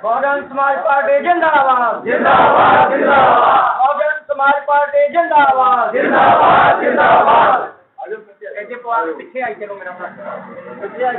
ਬਹੁਜਨ ਸਮਾਜ ਪਾਰਟੀ ਜਿੰਦਾਬਾਦ ਜਿੰਦਾਬਾਦ ਜਿੰਦਾਬਾਦ ਬਹੁਜਨ ਸਮਾਜ ਪਾਰਟੀ ਜਿੰਦਾਬਾਦ ਜਿੰਦਾਬਾਦ ਜਿੰਦਾਬਾਦ ਇਹਦੇ ਪਵਾ ਪਿੱਛੇ ਆਈ ਚਲੋ ਮੇਰਾ ਪਿੱਛੇ ਆਈ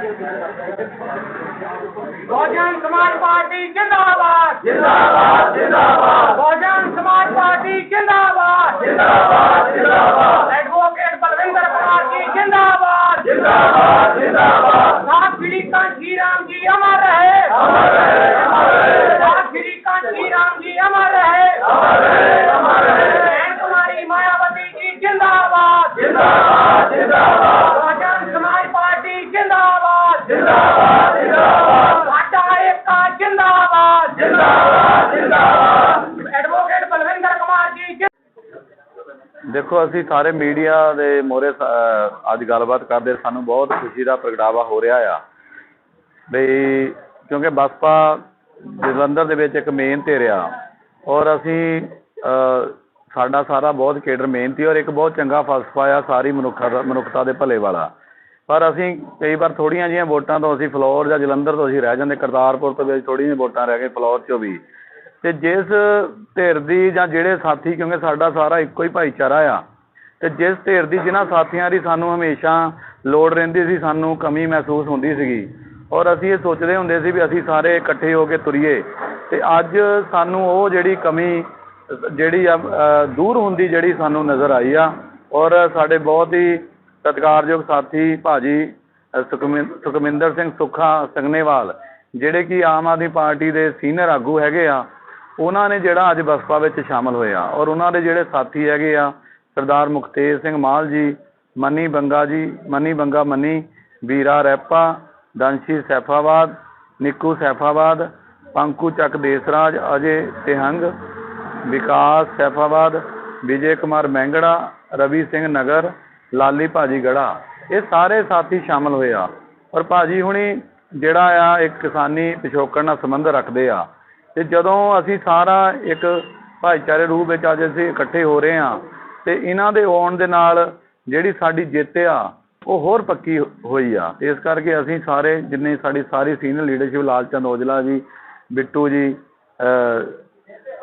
ਬਹੁਜਨ ਸਮਾਜ ਪਾਰਟੀ ਜਿੰਦਾਬਾਦ ਜਿੰਦਾਬਾਦ ਜਿੰਦਾਬਾਦ ਬਹੁਜਨ ਸਮਾਜ ਪਾਰਟੀ ਜਿੰਦਾਬਾਦ ਜਿੰਦਾਬਾਦ ਜਿੰਦਾਬਾਦ ਐਡਵੋਕੇਟ ਬਲਵਿੰਦਰ ਕੁਮਾਰ ਜੀ ਜਿੰਦਾਬਾਦ ਜਿੰਦਾਬਾਦ ਜਿੰਦਾਬਾਦ ਸਾਥ ਸ੍ਰੀ ਕਾਂਚੀ ਰਾਮ ਜੀ ਅਮਰ ਰਹੇ ਅਮਰ ਰਹੇ ਅਮਰ ਰਹੇ ਸਾਥ ਸ੍ਰੀ ਕਾਂਚੀ ਰਾਮ ਜੀ ਅਮਰ ਰਹੇ ਅਮਰ ਰਹੇ ਅਮਰ ਰਹੇ ਕੁਮਾਰੀ ਮਾਇਆਵਤੀ ਜੀ ਜਿੰਦਾਬਾਦ ਜਿੰਦਾਬਾਦ ਜਿੰਦਾਬਾਦ ਬਹੁਜਨ ਸਮਾਜ ਪਾਰਟੀ ਜਿੰਦਾਬਾਦ ਜਿੰਦਾਬਾਦ। ਜਿੰਦਾਬਾਦ ਸਾਡਾ ਏਕਾ ਜਿੰਦਾਬਾਦ। ਜਿੰਦਾਬਾਦ ਜਿੰਦਾਬਾਦ। ਐਡਵੋਕੇਟ ਬਲਵਿੰਦਰ ਕੁਮਾਰ ਜੀ ਜਿੰ- ਦੇਖੋ ਅਸੀਂ ਸਾਰੇ ਮੀਡੀਆ ਦੇ ਮੋਰੇ ਅੱਜ ਗੱਲਬਾਤ ਕਰਦੇ ਸਾਨੂੰ ਬਹੁਤ ਖੁਸ਼ੀ ਦਾ ਪ੍ਰਗਟਾਵਾ ਹੋ ਰਿਹਾ ਆ। ਬਈ ਕਿਉਂਕਿ ਬਸਪਾ ਜਲੰਧਰ ਦੇ ਵਿੱਚ ਇੱਕ ਮੇਨ ਧਿਰ ਆ। ਔਰ ਅਸੀਂ ਸਾਡਾ ਸਾਰਾ ਬਹੁਤ ਕੇਡਰ ਮਿਹਨਤੀ ਔਰ ਇੱਕ ਬਹੁਤ ਚੰਗਾ ਫਲਸਫਾ ਆ ਸਾਰੀ ਮਨੁੱਖਤਾ ਮਨੁੱਖਤਾ ਦੇ ਭਲੇ ਵਾਲਾ। ਪਰ ਅਸੀਂ ਕਈ ਵਾਰ ਥੋੜ੍ਹੀਆਂ ਜਿਹੀਆਂ ਵੋਟਾਂ ਤੋਂ ਅਸੀਂ ਫਲੋਰ ਜਾਂ ਜਲੰਧਰ ਤੋਂ ਅਸੀਂ ਰਹਿ ਜਾਂਦੇ, ਕਰਤਾਰਪੁਰ ਤੋਂ ਵੀ ਥੋੜ੍ਹੀਆਂ ਜਿਹੀਆਂ ਵੋਟਾਂ ਰਹਿ ਗਏ ਫਲੋਰ ਚੋਂ ਵੀ। ਅਤੇ ਜਿਸ ਧਿਰ ਦੀ ਜਾਂ ਜਿਹੜੇ ਸਾਥੀ, ਕਿਉਂਕਿ ਸਾਡਾ ਸਾਰਾ ਇੱਕੋ ਹੀ ਭਾਈਚਾਰਾ ਆ ਅਤੇ ਜਿਸ ਧਿਰ ਦੀ ਜਿਨ੍ਹਾਂ ਸਾਥੀਆਂ ਦੀ ਸਾਨੂੰ ਹਮੇਸ਼ਾ ਲੋੜ ਰਹਿੰਦੀ ਸੀ, ਸਾਨੂੰ ਕਮੀ ਮਹਿਸੂਸ ਹੁੰਦੀ ਸੀਗੀ, ਔਰ ਅਸੀਂ ਇਹ ਸੋਚਦੇ ਹੁੰਦੇ ਸੀ ਵੀ ਅਸੀਂ ਸਾਰੇ ਇਕੱਠੇ ਹੋ ਕੇ ਤੁਰੀਏ। ਅਤੇ ਅੱਜ ਸਾਨੂੰ ਉਹ ਜਿਹੜੀ ਕਮੀ, ਜਿਹੜੀ ਆ ਦੂਰ ਹੁੰਦੀ ਜਿਹੜੀ ਸਾਨੂੰ ਨਜ਼ਰ ਆਈ ਆ, ਔਰ ਸਾਡੇ ਬਹੁਤ ਹੀ ਸਤਿਕਾਰਯੋਗ ਸਾਥੀ ਭਾਜੀ ਅ, ਸੁਖਮਿੰਦਰ ਸਿੰਘ ਸੁੱਖਾ ਸੰਗਨੇਵਾਲ ਜਿਹੜੇ ਕਿ ਆਮ ਆਦਮੀ ਪਾਰਟੀ ਦੇ ਸੀਨੀਅਰ ਆਗੂ ਹੈਗੇ ਆ ਉਹਨਾਂ ਨੇ ਜਿਹੜਾ ਅੱਜ ਬਸਪਾ ਵਿੱਚ ਸ਼ਾਮਲ ਹੋਇਆ ਔਰ ਉਹਨਾਂ ਦੇ ਜਿਹੜੇ ਸਾਥੀ ਹੈਗੇ ਆ ਸਰਦਾਰ ਮੁਖਤੇਜ ਸਿੰਘ ਮਾਲ ਜੀ ਮਨੀ ਬੰਗਾ ਜੀ ਮਨੀ ਬੰਗਾ ਮਨੀ ਵੀਰਾ ਰੈਪਾ ਦੰਸ਼ੀ ਸੈਫਾਬਾਦ ਨਿੱਕੂ ਸੈਫਾਬਾਦ ਪੰਕੂ ਚੱਕ ਦੇਸਰਾਜ ਅਜੇ ਤਿਹੰਗ ਵਿਕਾਸ ਸੈਫਾਬਾਦ ਵਿਜੇ ਕੁਮਾਰ ਮੈਂਗੜਾ ਰਵੀ ਸਿੰਘ ਨਗਰ ਲਾਲੀ ਭਾਜੀ ਗੜਾ, ਇਹ ਸਾਰੇ ਸਾਥੀ ਸ਼ਾਮਲ ਹੋਏ ਆ। ਔਰ ਭਾਜੀ ਹੁਣੀ ਜਿਹੜਾ ਆ, ਇੱਕ ਕਿਸਾਨੀ ਪਿਛੋਕੜ ਨਾਲ ਸੰਬੰਧ ਰੱਖਦੇ ਆ। ਤੇ ਜਦੋਂ ਅਸੀਂ ਸਾਰਾ ਇੱਕ ਭਾਈਚਾਰੇ ਰੂਪ ਵਿੱਚ ਅੱਜ ਅਸੀਂ ਇਕੱਠੇ ਹੋ ਰਹੇ ਆ, ਤੇ ਇਹਨਾਂ ਦੇ ਆਉਣ ਦੇ ਨਾਲ ਜਿਹੜੀ ਸਾਡੀ ਜਿੱਤ ਆ, ਉਹ ਹੋਰ ਪੱਕੀ ਹੋਈ ਆ। ਇਸ ਕਰਕੇ ਅਸੀਂ ਸਾਰੇ ਜਿੰਨੇ ਸਾਡੀ ਸਾਰੀ ਸੀਨੀਅਰ ਲੀਡਰਸ਼ਿਪ ਲਾਲਚੰਦ ਔਜਲਾ ਜੀ, ਬਿੱਟੂ ਜੀ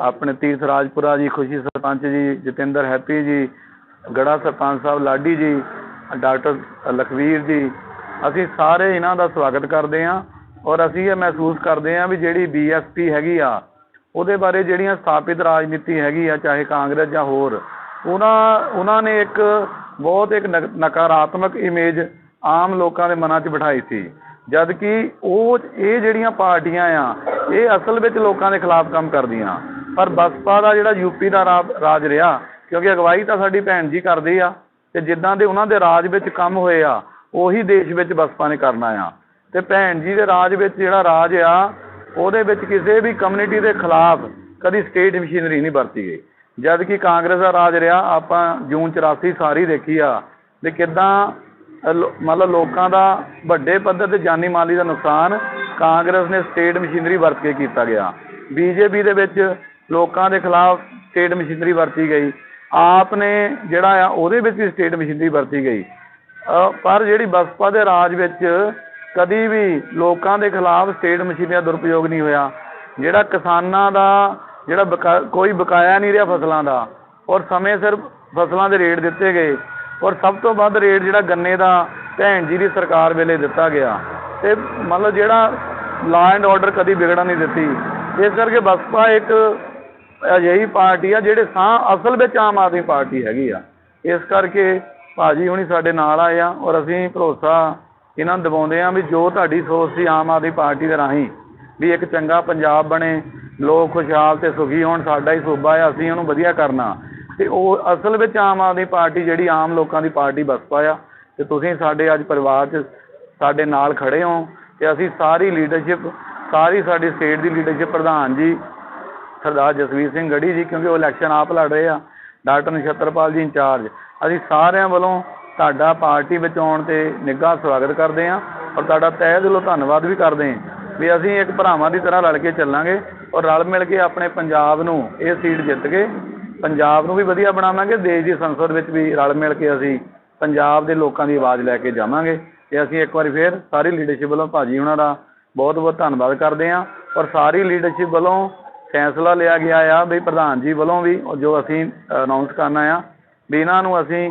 ਆਪਣੇ ਤੀਰਥ ਰਾਜਪੁਰਾ ਜੀ, ਖੁਸ਼ੀ ਸਰਪੰਚ ਜੀ, ਜਤਿੰਦਰ ਹੈਪੀ ਜੀ ਗੜਾ ਸਰਪੰਚ ਸਾਹਿਬ ਲਾਡੀ ਜੀ, ਡਾਕਟਰ ਲਖਵੀਰ ਜੀ, ਅਸੀਂ ਸਾਰੇ ਇਹਨਾਂ ਦਾ ਸਵਾਗਤ ਕਰਦੇ ਹਾਂ ਔਰ ਅਸੀਂ ਇਹ ਮਹਿਸੂਸ ਕਰਦੇ ਹਾਂ ਵੀ ਜਿਹੜੀ ਬੀਐਸਪੀ ਹੈਗੀ ਆ, ਉਹਦੇ ਬਾਰੇ ਜਿਹੜੀਆਂ ਸਥਾਪਿਤ ਰਾਜਨੀਤੀ ਹੈਗੀ ਆ, ਚਾਹੇ ਕਾਂਗਰਸ ਜਾਂ ਹੋਰ, ਉਹਨਾਂ ਉਹਨਾਂ ਨੇ ਇੱਕ ਬਹੁਤ ਇੱਕ ਨਕ- ਨਕਾਰਾਤਮਕ ਇਮੇਜ ਆਮ ਲੋਕਾਂ ਦੇ ਮਨਾਂ 'ਚ ਬਿਠਾਈ ਸੀ। ਜਦ ਕਿ ਉਹ, ਇਹ ਜਿਹੜੀਆਂ ਪਾਰਟੀਆਂ ਆ, ਇਹ ਅਸਲ ਵਿੱਚ ਲੋਕਾਂ ਦੇ ਖਿਲਾਫ ਕੰਮ ਕਰਦੀਆਂ। ਪਰ ਬਸਪਾ ਦਾ ਜਿਹੜਾ ਯੂਪੀ ਦਾ ਰਾ- ਰਾਜ ਰਿਹਾ ਕਿਉਂਕਿ ਅਗਵਾਈ ਤਾਂ ਸਾਡੀ ਭੈਣ ਜੀ ਕਰਦੀ ਆ ਤੇ ਜਿੱਦਾਂ ਦੇ ਉਹਨਾਂ ਦੇ ਰਾਜ ਵਿੱਚ ਕੰਮ ਹੋਏ ਆ, ਉਹੀ ਦੇਸ਼ ਵਿੱਚ ਬਸਪਾ ਨੇ ਕਰਨਾ ਆ। ਤੇ ਭੈਣ ਜੀ ਦੇ ਰਾਜ ਵਿੱਚ ਜਿਹੜਾ ਰਾਜ ਆ, ਉਹਦੇ ਵਿੱਚ ਕਿਸੇ ਵੀ ਕਮਿਊਨਿਟੀ ਦੇ ਖਿਲਾਫ ਕਦੀ ਸਟੇਟ ਮਸ਼ੀਨਰੀ ਨਹੀਂ ਵਰਤੀ ਗਈ। ਜਦ ਕਿ ਕਾਂਗਰਸ ਦਾ ਰਾਜ ਰਿਹਾ, ਆਪਾਂ ਜੂਨ 84 ਸਾਰੀ ਦੇਖੀ ਆ ਵੀ ਕਿਦਾਂ ਮਤਲਬ ਲੋਕਾਂ ਦਾ ਵੱਡੇ ਪੱਧਰ ਤੇ ਜਾਨੀ ਮਾਲੀ ਦਾ ਨੁਕਸਾਨ ਕਾਂਗਰਸ ਨੇ ਸਟੇਟ ਮਸ਼ੀਨਰੀ ਵਰਤ ਕੇ ਕੀਤਾ ਗਿਆ। ਬੀਜੇਪੀ ਦੇ ਵਿੱਚ ਲੋਕਾਂ ਦੇ ਖਿਲਾਫ ਸਟੇਟ ਮਸ਼ੀਨਰੀ ਵਰਤੀ ਗਈ। ਆਪ ਨੇ ਜਿਹੜਾ ਆ, ਉਹਦੇ ਵਿੱਚ ਵੀ ਸਟੇਟ ਮਸ਼ੀਨਰੀ ਵਰਤੀ ਗਈ। ਪਰ ਜਿਹੜੀ ਬਸਪਾ ਦੇ ਰਾਜ ਵਿੱਚ ਕਦੀ ਵੀ ਲੋਕਾਂ ਦੇ ਖਿਲਾਫ ਸਟੇਟ ਮਸ਼ੀਨਰੀ ਦਾ ਦੁਰਪਯੋਗ ਨਹੀਂ ਹੋਇਆ। ਜਿਹੜਾ ਕਿਸਾਨਾਂ ਦਾ, ਜਿਹੜਾ ਬਕਾ- ਕੋਈ ਬਕਾਇਆ ਨਹੀਂ ਰਿਹਾ ਫਸਲਾਂ ਦਾ, ਔਰ ਸਮੇਂ ਸਿਰ ਫਸਲਾਂ ਦੇ ਰੇਟ ਦਿੱਤੇ ਗਏ, ਔਰ ਸਭ ਤੋਂ ਵੱਧ ਰੇਟ ਜਿਹੜਾ ਗੰਨੇ ਦਾ ਭੈਣ ਜੀ ਦੀ ਸਰਕਾਰ ਵੇਲੇ ਦਿੱਤਾ ਗਿਆ। ਤੇ ਮਤਲਬ ਜਿਹੜਾ ਲਾ ਐਂਡ ਆਰਡਰ ਕਦੀ ਵਿਗੜਨ ਨਹੀਂ ਦਿੱਤੀ। ਇਸ ਕਰਕੇ ਬਸਪਾ ਇੱਕ ਅਜਿਹੀ ਪਾਰਟੀ ਆ ਜਿਹੜੇ ਸਾਹ ਅਸਲ ਵਿੱਚ ਆਮ ਆਦਮੀ ਪਾਰਟੀ ਹੈਗੀ ਆ। ਇਸ ਕਰਕੇ ਭਾਜੀ ਹੁਣੀ ਸਾਡੇ ਨਾਲ ਆਏ ਆ ਔਰ ਅਸੀਂ ਭਰੋਸਾ ਇਹਨਾਂ ਨੂੰ ਦਿਵਾਉਂਦੇ ਆ ਵੀ ਜੋ ਤੁਹਾਡੀ ਸੋਚ ਸੀ ਆਮ ਆਦਮੀ ਪਾਰਟੀ ਦੇ ਰਾਹੀਂ ਵੀ ਇੱਕ ਚੰਗਾ ਪੰਜਾਬ ਬਣੇ, ਲੋਕ ਖੁਸ਼ਹਾਲ ਤੇ ਸੁਖੀ ਹੋਣ, ਸਾਡਾ ਹੀ ਸੂਬਾ ਆ, ਅਸੀਂ ਉਹਨੂੰ ਵਧੀਆ ਕਰਨਾ। ਤੇ ਉਹ ਅਸਲ ਵਿੱਚ ਆਮ ਆਦਮੀ ਪਾਰਟੀ ਜਿਹੜੀ ਆਮ ਲੋਕਾਂ ਦੀ ਪਾਰਟੀ ਬਸਪਾ ਆ। ਤੇ ਤੁਸੀਂ ਸਾਡੇ ਅੱਜ ਪਰਿਵਾਰ 'ਚ ਸਾਡੇ ਨਾਲ ਖੜੇ ਹੋ ਤੇ ਅਸੀਂ ਸਾਰੀ ਲੀਡਰਸ਼ਿਪ ਸਾਰੀ ਸਾਡੀ ਸਟੇਟ ਦੀ ਲੀਡਰਸ਼ਿਪ ਪ੍ਰਧਾਨ ਜੀ ਸਰਦਾਰ ਜਸਵੀਰ ਸਿੰਘ ਗੜੀ ਜੀ, ਕਿਉਂਕਿ ਉਹ ਇਲੈਕਸ਼ਨ ਆਪ ਲੜ ਰਹੇ ਆ। ਡਾਕਟਰ ਨਛੱਤਰਪਾਲ ਜੀ ਇੰਚਾਰਜ। ਅਸੀਂ ਸਾਰਿਆਂ ਵੱਲੋਂ ਤੁਹਾਡਾ ਪਾਰਟੀ ਵਿੱਚ ਆਉਣ ਤੇ ਨਿੱਘਾ ਸਵਾਗਤ ਕਰਦੇ ਹਾਂ ਔਰ ਤੁਹਾਡਾ ਤਹਿ ਦਿਲੋਂ ਧੰਨਵਾਦ ਵੀ ਕਰਦੇ ਹਾਂ ਵੀ ਅਸੀਂ ਇੱਕ ਭਰਾਵਾਂ ਦੀ ਤਰ੍ਹਾਂ ਰਲ ਕੇ ਚੱਲਾਂਗੇ ਔਰ ਰਲ ਮਿਲ ਕੇ ਆਪਣੇ ਪੰਜਾਬ ਨੂੰ ਇਹ ਸੀਟ ਜਿੱਤ ਕੇ ਪੰਜਾਬ ਨੂੰ ਵੀ ਵਧੀਆ ਬਣਾਵਾਂਗੇ, ਦੇਸ਼ ਦੀ ਸੰਸਦ ਵਿੱਚ ਵੀ ਰਲ ਮਿਲ ਕੇ ਅਸੀਂ ਪੰਜਾਬ ਦੇ ਲੋਕਾਂ ਦੀ ਆਵਾਜ਼ ਲੈ ਕੇ ਜਾਵਾਂਗੇ। ਤੇ ਅਸੀਂ ਇੱਕ ਵਾਰੀ ਫੇਰ ਸਾਰੀ ਲੀਡਰਸ਼ਿਪ ਵੱਲੋਂ ਭਾਜੀ ਉਹਨਾਂ ਦਾ ਬਹੁਤ ਬਹੁਤ ਧੰਨਵਾਦ ਕਰਦੇ ਹਾਂ ਔਰ ਸਾਰੀ ਲੀਡਰਸ਼ਿਪ ਵੱਲੋਂ ਫੈਸਲਾ ਲਿਆ ਗਿਆ ਆ ਵੀ ਪ੍ਰਧਾਨ ਜੀ ਵੱਲੋਂ ਵੀ ਉਹ ਜੋ ਅਸੀਂ ਅਨਾਉਂਸ ਕਰਨਾ ਆ ਵੀ ਇਹਨਾਂ ਨੂੰ ਅਸੀਂ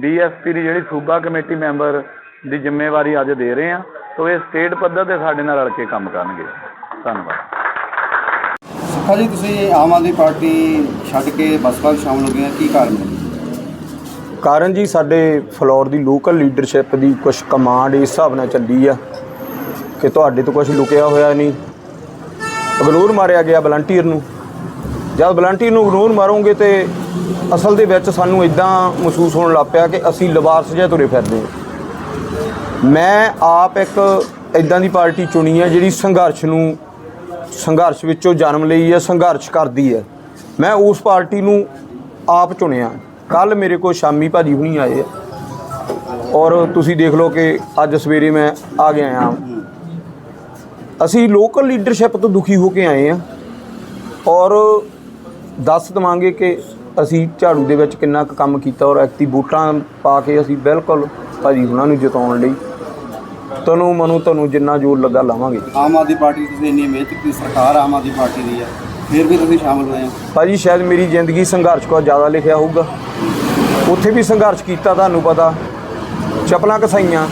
ਡੀਐਸਪੀ ਦੀ ਜਿਹੜੀ ਸੂਬਾ ਕਮੇਟੀ ਮੈਂਬਰ ਦੀ ਜ਼ਿੰਮੇਵਾਰੀ ਅੱਜ ਦੇ ਰਹੇ ਹਾਂ ਸੋ ਇਹ ਸਟੇਟ ਪੱਧਰ ਤੇ ਸਾਡੇ ਨਾਲ ਰਲ ਕੇ ਕੰਮ ਕਰਨਗੇ। ਧੰਨਵਾਦ। ਸੁੱਖਾ ਜੀ ਤੁਸੀਂ ਆਮ ਆਦਮੀ ਪਾਰਟੀ ਛੱਡ ਕੇ ਬਸਪਾ ਵਿੱਚ ਸ਼ਾਮਲ ਹੋ ਗਏ ਆ ਕੀ ਕਾਰਨ ਹੈ? ਕਾਰਨ ਜੀ ਸਾਡੇ ਫਲੋਰ ਦੀ ਲੋਕਲ ਲੀਡਰਸ਼ਿਪ ਦੀ ਕੁਝ ਕਮਾਂਡ ਇਸ ਹਿਸਾਬ ਨਾਲ ਚੱਲੀ ਆ ਕਿ ਤੁਹਾਡੇ ਤੋਂ ਕੁਝ ਲੁਕਿਆ ਹੋਇਆ ਨਹੀਂ। ਇਗਨੋਰ ਮਾਰਿਆ ਗਿਆ ਵਲੰਟੀਅਰ ਨੂੰ। ਜਦ ਵਲੰਟੀਅਰ ਨੂੰ ਇਗਨੋਰ ਮਾਰੋਗੇ ਤੇ ਅਸਲ ਦੇ ਵਿੱਚ ਸਾਨੂੰ ਇਦਾਂ ਮਹਿਸੂਸ ਹੋਣ ਲੱਗ ਪਿਆ ਕਿ ਅਸੀਂ ਲਿਬਾਸ ਜਿਹਾ ਤੁਰੇ ਫਿਰਦੇ ਹਾਂ। ਮੈਂ ਆਪ ਇੱਕ ਇਦਾਂ ਦੀ ਪਾਰਟੀ ਚੁਣੀ ਹੈ ਜਿਹੜੀ ਸੰਘਰਸ਼ ਨੂੰ, ਸੰਘਰਸ਼ ਵਿੱਚੋਂ ਜਨਮ ਲਈ ਹੈ, ਸੰਘਰਸ਼ ਕਰਦੀ ਹੈ। ਮੈਂ ਉਸ ਪਾਰਟੀ ਨੂੰ ਆਪ ਚੁਣਿਆ। ਕੱਲ ਮੇਰੇ ਕੋਲ ਸ਼ਾਮੀ ਭਾਜੀ ਹੁਣੀ ਆਏ ਔਰ ਤੁਸੀਂ ਦੇਖ ਲਓ ਕਿ ਅੱਜ ਸਵੇਰੇ ਮੈਂ ਆ ਗਿਆ ਆ ਅਸੀਂ ਲੋਕਲ ਲੀਡਰਸ਼ਿਪ ਤੋਂ ਦੁਖੀ ਹੋ ਕੇ ਆਏ ਆ ਔਰ ਦੱਸ ਦਵਾਂਗੇ ਕਿ ਅਸੀਂ ਝਾੜੂ ਦੇ ਵਿੱਚ ਕਿੰਨਾ ਕੁ ਕੰਮ ਕੀਤਾ ਔਰ ਐਕਟੀ ਵੋਟਾਂ ਪਾ ਕੇ ਅਸੀਂ ਬਿਲਕੁਲ ਭਾਜੀ ਹੁਣਾਂ ਨੂੰ ਜਿਤਾਉਣ ਲਈ ਤਨੂੰ ਮਨੂੰ ਤੁਹਾਨੂੰ ਜਿੰਨਾ ਜ਼ੋਰ ਲੱਗਾ ਲਾਵਾਂਗੇ। ਆਮ ਆਦਮੀ ਪਾਰਟੀ ਤੁਸੀਂ ਇੰਨੀ ਮਿਹਨਤ ਕੀਤੀ ਸਰਕਾਰ ਆਮ ਆਦਮੀ ਪਾਰਟੀ ਦੀ ਹੈ। ਫਿਰ ਵੀ ਤੁਸੀਂ ਸ਼ਾਮਲ ਹੋਏ ਆ ਭਾਜੀ ਸ਼ਾਇਦ ਮੇਰੀ ਜ਼ਿੰਦਗੀ ਸੰਘਰਸ਼ ਕੋ ਜ਼ਿਆਦਾ ਲਿਖਿਆ ਹੋਊਗਾ। ਉੱਥੇ ਵੀ ਸੰਘਰਸ਼ ਕੀਤਾ ਤੁਹਾਨੂੰ ਪਤਾ। ਚਪਲਾਂ ਕਸਾਈਆਂ।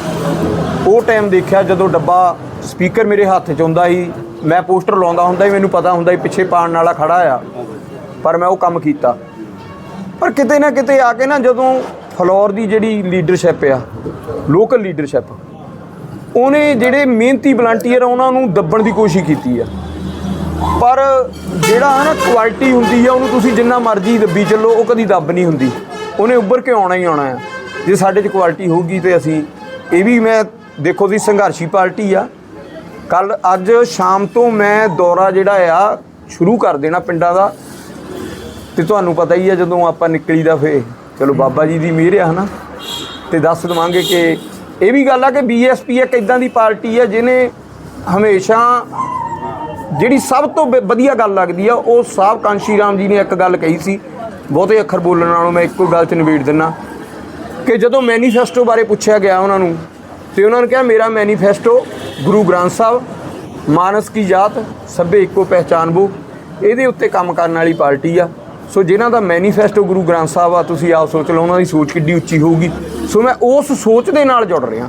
ਉਹ ਟਾਈਮ ਦੇਖਿਆ ਜਦੋਂ ਡੱਬਾ ਸਪੀਕਰ ਮੇਰੇ ਹੱਥ 'ਚ ਹੁੰਦਾ ਸੀ, ਮੈਂ ਪੋਸਟਰ ਲਾਉਂਦਾ ਹੁੰਦਾ ਸੀ, ਮੈਨੂੰ ਪਤਾ ਹੁੰਦਾ ਸੀ ਪਿੱਛੇ ਪਾਣ ਵਾਲਾ ਖੜਾ ਆ, ਪਰ ਮੈਂ ਉਹ ਕੰਮ ਕੀਤਾ। ਪਰ ਕਿਤੇ ਨਾ ਕਿਤੇ ਆ ਕੇ ਨਾ ਜਦੋਂ ਫਲੋਰ ਦੀ ਜਿਹੜੀ ਲੀਡਰਸ਼ਿਪ ਆ, ਲੋਕਲ ਲੀਡਰਸ਼ਿਪ, ਉਹਨੇ ਜਿਹੜੇ ਮਿਹਨਤੀ ਵਲੰਟੀਅਰ ਆ, ਉਹਨਾਂ ਨੂੰ ਦੱਬਣ ਦੀ ਕੋਸ਼ਿਸ਼ ਕੀਤੀ ਆ। ਪਰ ਜਿਹੜਾ ਹੈ ਨਾ ਕੁਆਲਿਟੀ ਹੁੰਦੀ ਆ, ਉਹਨੂੰ ਤੁਸੀਂ ਜਿੰਨਾ ਮਰਜ਼ੀ ਦੱਬੀ ਚੱਲੋ, ਉਹ ਕਦੀ ਦੱਬ ਨਹੀਂ ਹੁੰਦੀ। ਉਹਨੇ ਉੱਭਰ ਕੇ ਆਉਣਾ ਹੀ ਆਉਣਾ ਆ। ਜੇ ਸਾਡੇ 'ਚ ਕੁਆਲਿਟੀ ਹੋਊਗੀ ਤੇ ਅਸੀਂ, ਇਹ ਵੀ ਮੈਂ ਦੇਖੋ ਜੀ, ਸੰਘਰਸ਼ੀ ਪਾਰਟੀ ਆ। ਕੱਲ ਅੱਜ ਸ਼ਾਮ ਤੋਂ ਮੈਂ ਦੌਰਾ ਜਿਹੜਾ ਆ ਸ਼ੁਰੂ ਕਰ ਦੇਣਾ ਪਿੰਡਾਂ ਦਾ। ਤੇ ਤੁਹਾਨੂੰ ਪਤਾ ਹੀ ਆ ਜਦੋਂ ਆਪਾਂ ਨਿਕਲੀਦਾ ਫੇ ਚਲੋ ਬਾਬਾ ਜੀ ਦੀ ਮਿਹਰ ਆ ਹਨਾ? ਤੇ ਦੱਸ ਦਵਾਂਗੇ ਕਿ ਇਹ ਵੀ ਗੱਲ ਆ ਕਿ ਬੀਐਸਪੀ ਇੱਕ ਇਦਾਂ ਦੀ ਪਾਰਟੀ ਆ ਜਿਹਨੇ ਹਮੇਸ਼ਾ ਜਿਹੜੀ ਸਭ ਤੋਂ ਵਧੀਆ ਗੱਲ ਲੱਗਦੀ ਆ ਉਹ ਸਾਹਿਬ ਕਾਂਸ਼ੀ ਰਾਮ ਜੀ ਨੇ ਇੱਕ ਗੱਲ ਕਹੀ ਸੀ। ਬਹੁਤੇ ਅੱਖਰ ਬੋਲਣ ਨਾਲੋਂ ਮੈਂ ਇੱਕੋ ਗੱਲ 'ਚ ਨਿਬੇੜ ਦਿੰਨਾ। ਕਿ ਜਦੋਂ ਮੈਨੀਫੈਸਟੋ ਬਾਰੇ ਪੁੱਛਿਆ ਗਿਆ ਉਹਨਾਂ ਨੂੰ ਤੇ ਉਹਨਾਂ ਨੇ ਕਿਹਾ ਮੇਰਾ ਮੈਨੀਫੈਸਟੋ ਗੁਰੂ ਗ੍ਰੰਥ ਸਾਹਿਬ, ਮਾਨਸ ਕੀ ਜਾਤ, ਸਭੇ ਇੱਕੋ ਪਹਿਚਾਨਬੋ। ਇਹਦੇ ਉੱਤੇ ਕੰਮ ਕਰਨ ਵਾਲੀ ਪਾਰਟੀ ਆ। ਸੋ ਜਿਨ੍ਹਾਂ ਦਾ ਮੈਨੀਫੈਸਟੋ ਗੁਰੂ ਗ੍ਰੰਥ ਸਾਹਿਬ ਆ, ਤੁਸੀਂ ਆਪ ਸੋਚ ਲਓ, ਉਹਨਾਂ ਦੀ ਸੋਚ ਕਿੱਡੀ ਉੱਚੀ ਹੋਊਗੀ। ਸੋ ਮੈਂ ਉਸ ਸੋਚ ਦੇ ਨਾਲ ਜੁੜ ਰਿਹਾ।